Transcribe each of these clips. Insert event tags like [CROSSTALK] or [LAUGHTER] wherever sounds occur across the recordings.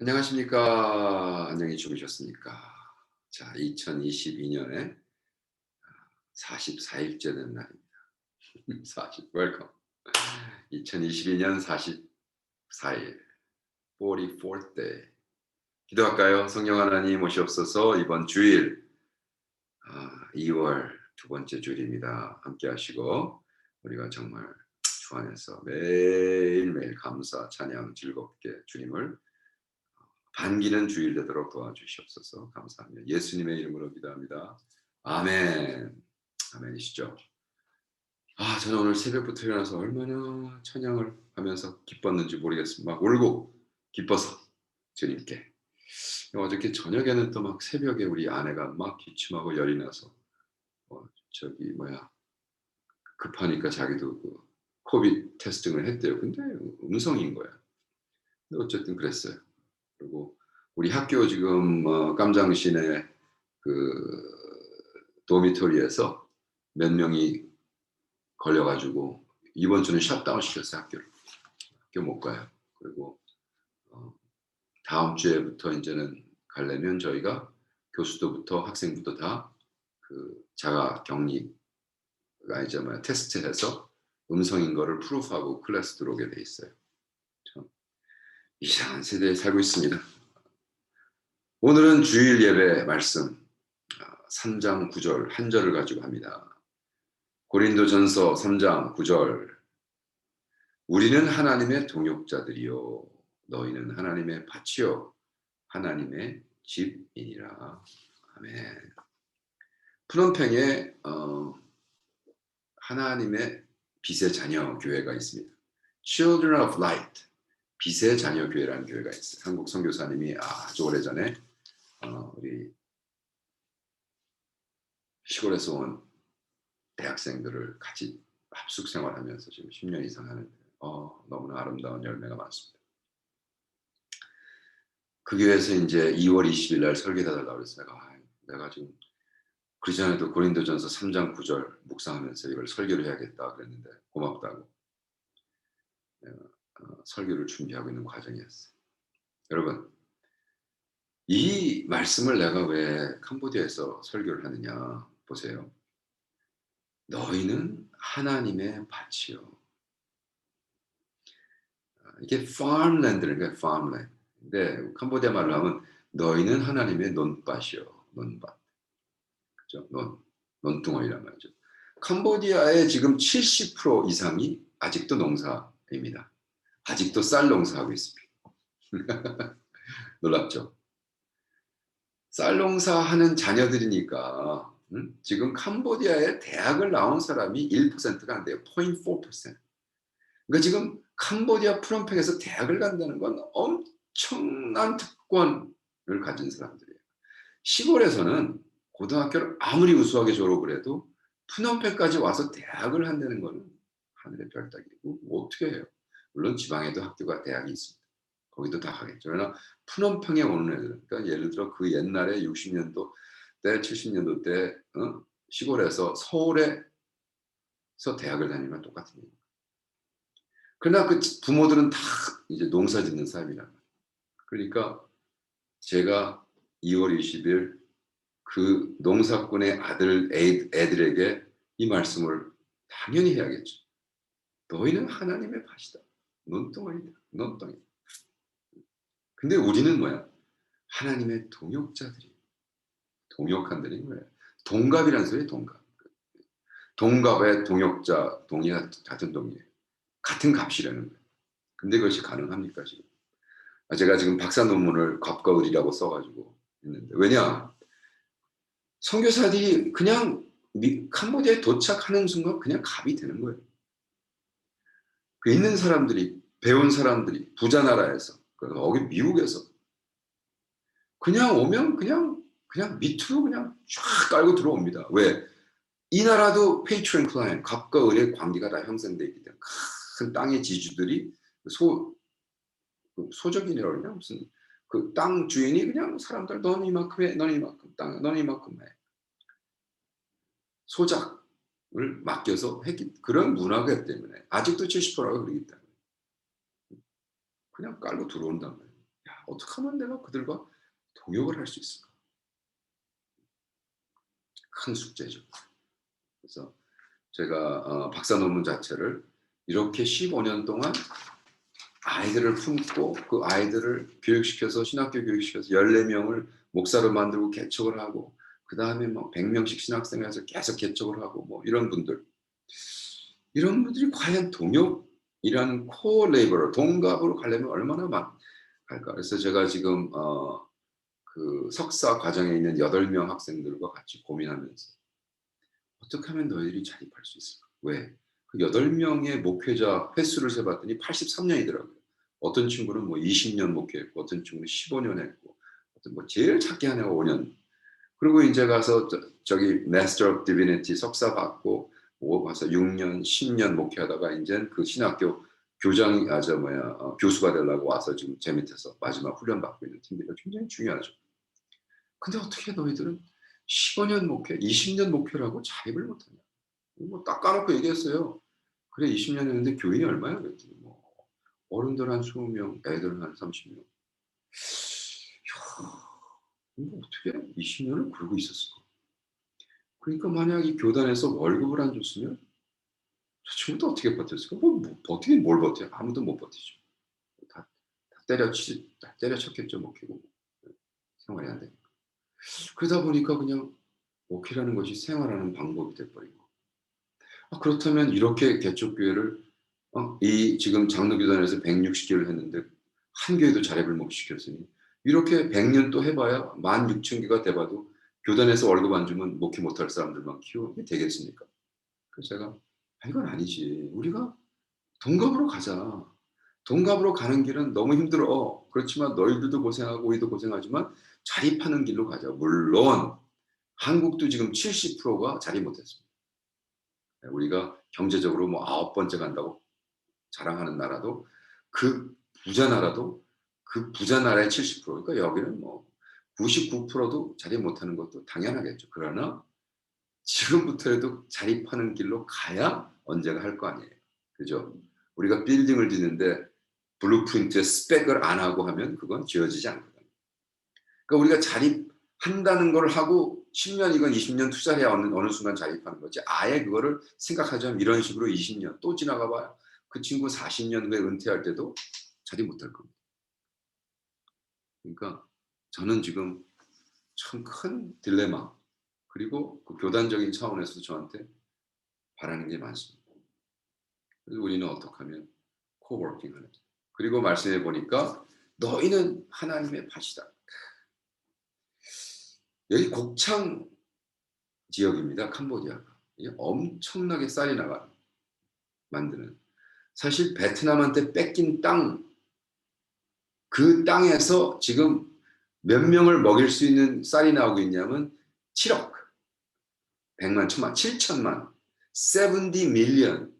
안녕하십니까. 안녕히 주무셨습니까? 자, 2022년에 44일째 된 날입니다. 40, 웰컴. 2022년 44일, 44th day. 기도할까요? 성령 하나님 오시옵소서 이번 주일, 아, 2월 두 번째 주일입니다. 함께 하시고, 우리가 정말 주 안에서 매일매일 감사, 찬양 즐겁게 주님을 반기는 주일 되도록 도와주시옵소서 감사합니다. 예수님의 이름으로 기도합니다. 아멘. 아멘이시죠. 아, 저는 오늘 새벽부터 일어나서 얼마나 찬양을 하면서 기뻤는지 모르겠습니다. 막 울고 기뻐서 주님께. 어저께 저녁에는 또 막 새벽에 우리 아내가 막 기침하고 열이 나서 어, 저기 뭐야 급하니까 자기도 그 코비드 테스팅을 했대요. 근데 음성인 거야. 근데 어쨌든 그랬어요. 그리고 우리 학교 지금 어, 깜장시내 그 도미토리에서 몇 명이 걸려가지고 이번 주는 셧다운 시켰어요 학교를 학교 못 가요 그리고 어, 다음 주에부터 이제는 가려면 저희가 교수도부터 학생부터 다 그 자가 격리가 이제 뭐야 테스트해서 음성인 거를 프루프하고 클래스 들어오게 돼 있어요. 참 이상한 세대에 살고 있습니다. 오늘은 주일 예배 말씀 3장 9절 한 절을 가지고 합니다. 고린도전서 3장 9절 우리는 하나님의 동역자들이요 너희는 하나님의 밭이요 하나님의 집이니라. 아멘. 프놈팽에 어, 하나님의 빛의 자녀 교회가 있습니다. Children of Light 빛의 자녀 교회라는 교회가 있어요. 한국 선교사님이 아주 오래 전에 어, 우리 시골에서 온 대학생들을 같이 합숙 생활하면서 지금 10년 이상 하는데 어, 너무나 아름다운 열매가 많습니다. 그 교회에서 이제 2월 20일 날 설계 달라고 그래서 내가 아, 내가 지금 그 전에도 고린도전서 3장 9절 묵상하면서 이걸 설교를 해야겠다 그랬는데 고맙다고 내가 어, 설교를 준비하고 있는 과정이었어요. 여러분 이 말씀을 내가 왜 캄보디아에서 설교를 하느냐 보세요. 너희는 하나님의 밭이요. 아, 이게 farmland니까 farmland. 근데 캄보디아 말로 하면 너희는 하나님의 논밭이요. 논밭. 그죠? 논, 논둥어리란 말이죠. 캄보디아의 지금 70% 이상이 아직도 농사입니다. 아직도 쌀 농사하고 있습니다. [LAUGHS] 놀랍죠? 쌀 농사하는 자녀들이니까 음? 지금 캄보디아에 대학을 나온 사람이 1%가 안 돼요. 0.4%. 그러니까 지금 캄보디아 프롬팩에서 대학을 간다는 건 엄청난 특권을 가진 사람들이에요. 시골에서는 고등학교를 아무리 우수하게 졸업을 해도 푸놈팩까지 와서 대학을 한다는 거는 하늘의 별따기고 뭐 어떻게 해요? 물론 지방에도 학교가 대학이 있습니다. 거기도 다 가겠죠. 그러나 푸놈평에 오는 애들, 그러니까 예를 들어 그 옛날에 60년도 때, 70년도 때 어? 시골에서 서울에서 대학을 다니면 똑같은 일입니다. 그러나 그 부모들은 다 이제 농사 짓는 사람이란 말이에요. 그러니까 제가 2월 20일 그 농사꾼의 아들 애들에게 이 말씀을 당연히 해야겠죠. 너희는 하나님의 밭이다. 논덩어리다. 논덩이. 근데 우리는 뭐야? 하나님의 동역자들이. 동역한들이 뭐예요? 동갑이라는 소리 동갑. 동갑의 동역자, 동의 같은 동의예요. 같은 값이라는 거예요. 근데 그것이 가능합니까 지금? 아, 제가 지금 박사 논문을 값과 을이라고 써가지고 했는데 왜냐? 선교사들이 그냥 캄보디아에 도착하는 순간 그냥 갑이 되는 거예요. 그 있는 사람들이 배운 사람들이 부자 나라에서 거기 미국에서 그냥 오면 그냥 그냥 밑으로 그냥 쫙 깔고 들어옵니다. 왜? 이 나라도 페이트런 클라이언, 갑과 을의 관계가 다 형성돼 있기 때문에 큰 땅의 지주들이 소그 소적인이라고 그러냐 무슨 그 땅 주인이 그냥 사람들 너는 이만큼 해, 너는 이만큼 땅, 너는 이만큼 해. 소작 을 맡겨서 했기 그런 문화가 때문에 아직도 70%가 그러기 때문에 그냥 깔고 들어온단 말이에요. 야, 어떻게 하면 내가 그들과 동역을 할 수 있을까? 큰 숙제죠. 그래서 제가 어, 박사 논문 자체를 이렇게 15년 동안 아이들을 품고 그 아이들을 교육시켜서 신학교 교육시켜서 14명을 목사로 만들고 개척을 하고 그 다음에 뭐 100명씩 신학생을 해서 계속 개척을 하고 뭐 이런 분들 이런 분들이 과연 동역이라는 코어 레이버를 동갑으로 가려면 얼마나 많을까 그래서 제가 지금 어, 그 석사 과정에 있는 8명 학생들과 같이 고민하면서 어떻게 하면 너희들이 자립할 수 있을까 왜? 그 8명의 목회자 횟수를 세봤더니 83년이더라고요. 어떤 친구는 뭐 20년 목회했고, 어떤 친구는 15년 했고, 어떤 뭐 제일 작게 한 애가 5년. 그리고 이제 가서 저, 기 Master of Divinity 석사 받고, 뭐 가서 6년, 10년 목회하다가 이제 그 신학교 교장, 아, 저 뭐야, 어, 교수가 되려고 와서 지금 제 밑에서 마지막 훈련 받고 있는 팀들이 굉장히 중요하죠. 근데 어떻게 너희들은 15년 목회, 20년 목회라고 자립을 못하냐? 뭐딱 까놓고 얘기했어요. 그래 20년 했는데 교인이 얼마야? 그랬더니 뭐 어른들 한 20명, 애들 한 30명. 이야, 뭐 어떻게 20년을 굴고 있었을까? 그러니까 만약 이 교단에서 월급을 안 줬으면 저 친구도 어떻게 버텼을까? 뭐, 뭐 버티긴 뭘 버텨? 아무도 못 버티죠. 다, 다 때려치, 다 때려쳤겠죠, 목회고. 생활이 안 되니까. 그러다 보니까 그냥 목회라는 것이 생활하는 방법이 돼버린 거. 아, 그렇다면 이렇게 개척교회를 어, 이 지금 장로교단에서 160개를 했는데 한 교회도 자립을 못 시켰으니 이렇게 100년 또 해봐야 16,000개가 돼봐도 교단에서 월급 안 주면 목회 못할 사람들만 키우게 되겠습니까? 그래서 제가 아, 이건 아니지. 우리가 동갑으로 가자. 동갑으로 가는 길은 너무 힘들어. 그렇지만 너희들도 고생하고 우리도 고생하지만 자립하는 길로 가자. 물론 한국도 지금 70%가 자립 못했습니다. 우리가 경제적으로 뭐 아홉 번째 간다고 자랑하는 나라도 그 부자 나라도 그 부자 나라의 70% 그러니까 여기는 뭐 99%도 자립 못하는 것도 당연하겠죠. 그러나 지금부터라도 자립하는 길로 가야 언제가 할 거 아니에요. 그죠? 우리가 빌딩을 짓는데 블루프린트에 스펙을 안 하고 하면 그건 지어지지 않거든요. 그러니까 우리가 자립한다는 걸 하고 10년 이건 20년 투자해야 어느, 어느 순간 자립하는 거지. 아예 그거를 생각하자면 이런 식으로 20년 또 지나가 봐요. 그 친구 40년 후에 은퇴할 때도 자립 못할 겁니다. 그러니까 저는 지금 참 큰 딜레마 그리고 그 교단적인 차원에서도 저한테 바라는 게 많습니다. 그래서 우리는 어떻게 하면 코워킹 하는 그리고 말씀해 보니까 너희는 하나님의 밭이다. 여기 곡창 지역입니다. 캄보디아가. 엄청나게 쌀이 나가 만드는. 사실 베트남한테 뺏긴 땅, 그 땅에서 지금 몇 명을 먹일 수 있는 쌀이 나오고 있냐면 7억, 100만, 1000만, 7천만, 70 밀리언,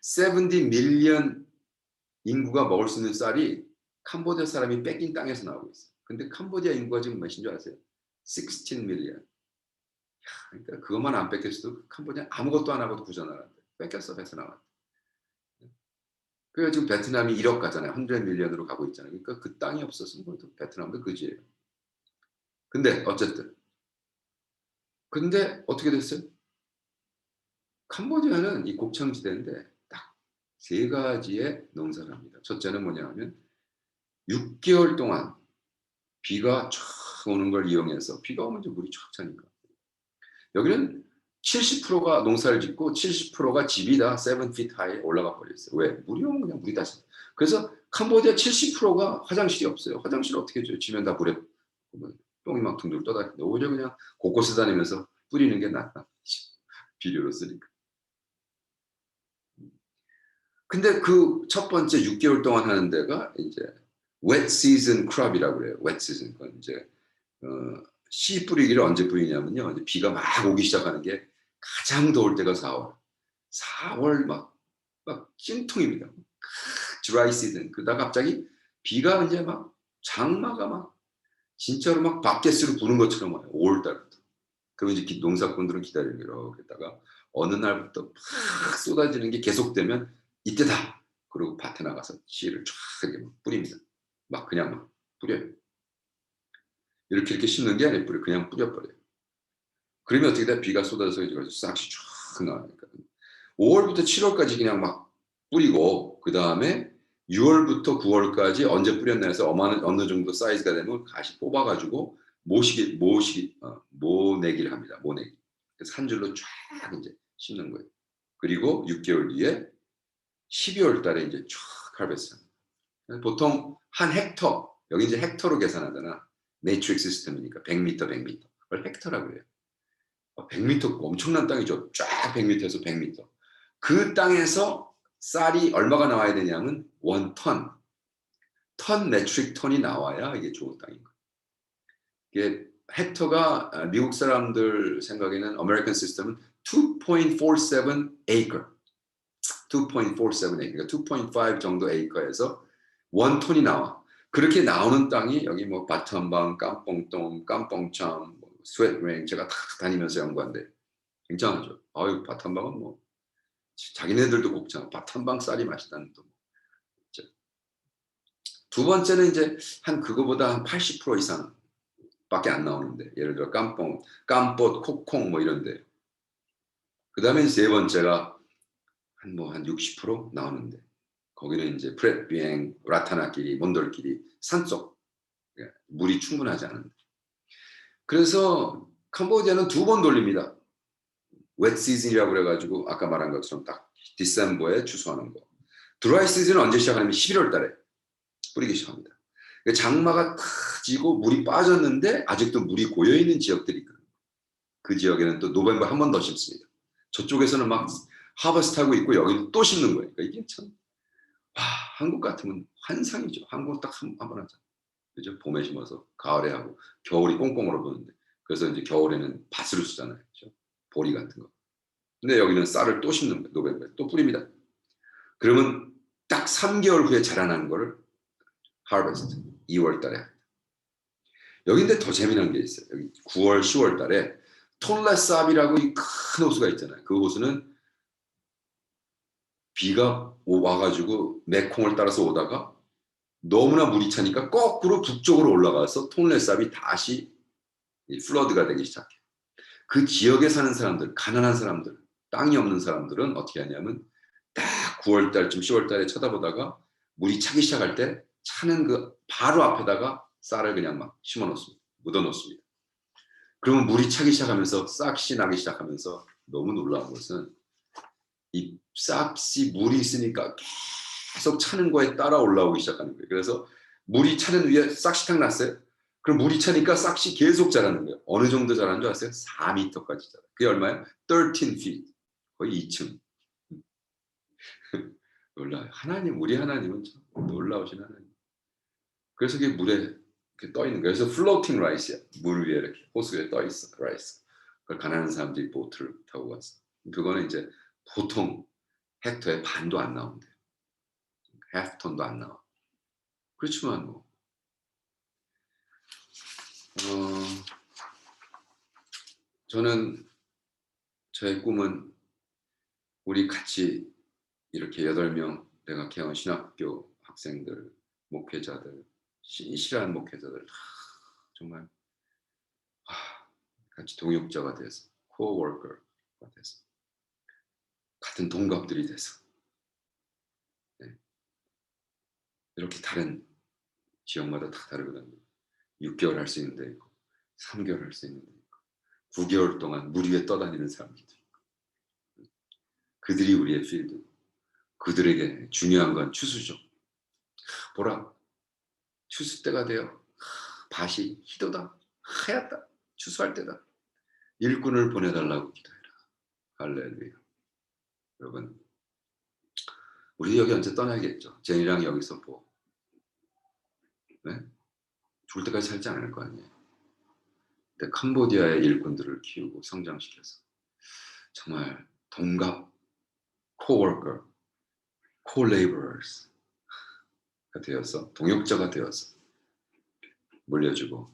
70 밀리언 인구가 먹을 수 있는 쌀이 캄보디아 사람이 뺏긴 땅에서 나오고 있어요. 근데 캄보디아 인구가 지금 몇인 줄 아세요? 16 밀리언. 그러니까 그것만 안 뺏겼어도 캄보디아 아무것도 안 하고도 구전하는데 뺏겼어 베트남한테. 그래서 지금 베트남이 1억 가잖아요. 100 밀리언으로 가고 있잖아요. 그러니까 그 땅이 없었으면 베트남도 그지예요. 근데 어쨌든 근데 어떻게 됐어요? 캄보디아는 이 곡창지대인데 딱 세 가지의 농사를 합니다. 첫째는 뭐냐 하면 6개월 동안 비가 쫙 오는 걸 이용해서 비가 오면 물이 쫙 차니까 여기는 70%가 농사를 짓고 70%가 집이 다 7feet high 올라가 버렸어요. 왜? 물이 오면 그냥 물이 다 차. 그래서 캄보디아 70%가 화장실이 없어요. 화장실 어떻게 해줘요? 지면 다 물에 똥이 막 둥둥 떠다니는데 오히려 그냥 곳곳에 다니면서 뿌리는 게 낫다. [LAUGHS] 비료로 쓰니까. 근데 그 첫 번째 6개월 동안 하는 데가 이제 wet season crop이라고 그래요. wet season 건 이제 어, 씨 뿌리기를 언제 뿌리냐면요. 이제 비가 막 오기 시작하는 게 가장 더울 때가 4월. 4월 막, 막 찐통입니다. 드라이 시즌. 그러다 갑자기 비가 이제 막 장마가 막 진짜로 막 바켓으로 부는 것처럼 와요. 5월 달부터. 그럼 이제 농사꾼들은 기다리는 이렇게 다가 어느 날부터 팍 쏟아지는 게 계속되면 이때다. 그리고 밭에 나가서 씨를 쫙 이렇게 뿌립니다. 막 그냥 막 뿌려요. 이렇게 이렇게 심는 게 아니라 뿌려 그냥 뿌려버려요. 그러면 어떻게 돼? 비가 쏟아져서 이제 싹이 쫙 나니까 5월부터 7월까지 그냥 막 뿌리고 그 다음에 6월부터 9월까지 언제 뿌렸나 해서 어느, 어느 정도 사이즈가 되면 다시 뽑아가지고 모시기 모시기 어, 모내기를 합니다. 모내기. 그래서 한 줄로 쫙 이제 심는 거예요. 그리고 6개월 뒤에 12월 달에 이제 쫙 할베스트. 보통 한 헥터 여기 이제 헥터로 계산하잖아. 매트릭 시스템이니까 100m, 100m. 그걸 헥터라고 그래요. 100m 엄청난 땅이죠. 쫙 100m에서 100m. 그 땅에서 쌀이 얼마가 나와야 되냐면 원턴, 턴 매트릭 턴이 나와야 이게 좋은 땅인 거예요. 이게 헥터가 아, 미국 사람들 생각에는 아메리칸 시스템은 2.47 acre, 2.47 acre, 그러니까 2.5 정도 에이커에서 원톤이 나와. 그렇게 나오는 땅이 여기 뭐 바텀방, 깜뽕똥, 깜뽕참, 뭐 스웨트랭 제가 다 다니면서 연구한데 굉장하죠. 아유 바텀방은 뭐 자기네들도 곱잖아. 바텀방 쌀이 맛있다는 또. 있죠. 두 번째는 이제 한 그거보다 한 80% 이상 밖에 안 나오는데 예를 들어 깜뽕, 깜꽃, 콕콩 뭐 이런데 그 다음에 세 번째가 한 뭐 한 60% 나오는데 거기는 이제 프렛 비행, 라타나끼리, 몬돌끼리 산속 예, 물이 충분하지 않은데 그래서 캄보디아는 두 번 돌립니다. 웻 시즌이라고 그래가지고 아까 말한 것처럼 딱 디셈버에 추수하는 거. 드라이 시즌은 언제 시작하냐면 11월 달에 뿌리기 시작합니다. 그러니까 장마가 커지고 물이 빠졌는데 아직도 물이 고여 있는 지역들이 있거든요. 그 지역에는 또 노벰버 한 번 더 심습니다. 저쪽에서는 막 하버스트 하고 있고 여기는 또 심는 거예요. 그러니까 이게 참 와, 한국 같으면 환상이죠. 한국 딱 한 번 하자. 그죠? 봄에 심어서 가을에 하고 겨울이 꽁꽁 얼어보는데 그래서 이제 겨울에는 밭으로 쓰잖아요. 그죠? 보리 같은 거. 근데 여기는 쌀을 또 심는 거예요. 노벰버에 또 뿌립니다. 그러면 딱 3개월 후에 자라나는 거를 하버스트 2월 달에 합니다. 여기인데 더 재미난 게 있어요. 여기 9월, 10월 달에 톨레삽이라고 이 큰 호수가 있잖아요. 그 호수는 비가 오- 와가지고 메콩을 따라서 오다가 너무나 물이 차니까 거꾸로 북쪽으로 올라가서 톤레삽이 다시 이 플러드가 되기 시작해요. 그 지역에 사는 사람들, 가난한 사람들, 땅이 없는 사람들은 어떻게 하냐면 딱 9월 달쯤 10월 달에 쳐다보다가 물이 차기 시작할 때 차는 그 바로 앞에다가 쌀을 그냥 막 심어 놓습니다. 묻어 놓습니다. 그러면 물이 차기 시작하면서 싹시 나기 시작하면서 너무 놀라운 것은 이 싹시 물이 있으니까 계속 차는 거에 따라 올라오기 시작하는 거예요. 그래서 물이 차는 위에 싹시 탁 났어요. 그럼 물이 차니까 싹시 계속 자라는 거예요. 어느 정도 자라는 줄 아세요? 4m까지 자라. 그게 얼마예요? 13 feet. 거의 2층. [LAUGHS] 놀라요. 하나님, 우리 하나님은 참 놀라우신 하나님. 그래서 그게 물에 이렇게 떠 있는 거예요. 그래서 플로팅 라이스야. 물 위에 이렇게 호수 위에 떠 있어. 라이스. 그걸 가난한 사람들이 보트를 타고 갔어. 그거는 이제 보통 헥터의 반도 안 나온대. 해프톤도 안 나와. 그렇지만 뭐 어, 저는 저의 꿈은 우리 같이 이렇게 여덟 명 내가 개원 신학교 학생들, 목회자들, 신실한 목회자들 다 정말 아, 같이 동역자가 돼서 코어워커가 돼서 같은 동갑들이 돼서 네. 이렇게 다른 지역마다 다 다르거든요. 6개월 할 수 있는 데 있고 3개월 할 수 있는 데 있고 9개월 동안 물 위에 떠다니는 사람들도 있고 그들이 우리의 필드고 그들에게 중요한 건 추수죠. 보라 추수 때가 되어 밭이 희도다 하얗다 추수할 때다 일꾼을 보내달라고 기도해라 할렐루야 여러분 우리 여기 언제 떠나야겠죠 제니랑 여기서 뭐 네? 죽을 때까지 살지 않을 거 아니에요 근데 캄보디아의 일꾼들을 키우고 성장시켜서 정말 동갑 코워커 콜레이버스가 되어서 동역자가 되어서 물려주고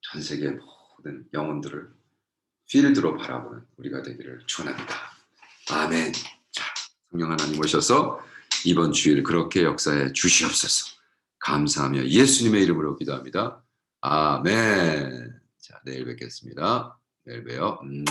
전 세계 모든 영혼들을 필드로 바라보는 우리가 되기를 축원합니다. 아멘. 자, 성령 하나님 오셔서 이번 주일 그렇게 역사에 주시옵소서. 감사하며 예수님의 이름으로 기도합니다. 아멘. 자, 내일 뵙겠습니다. 내일 봬요. 음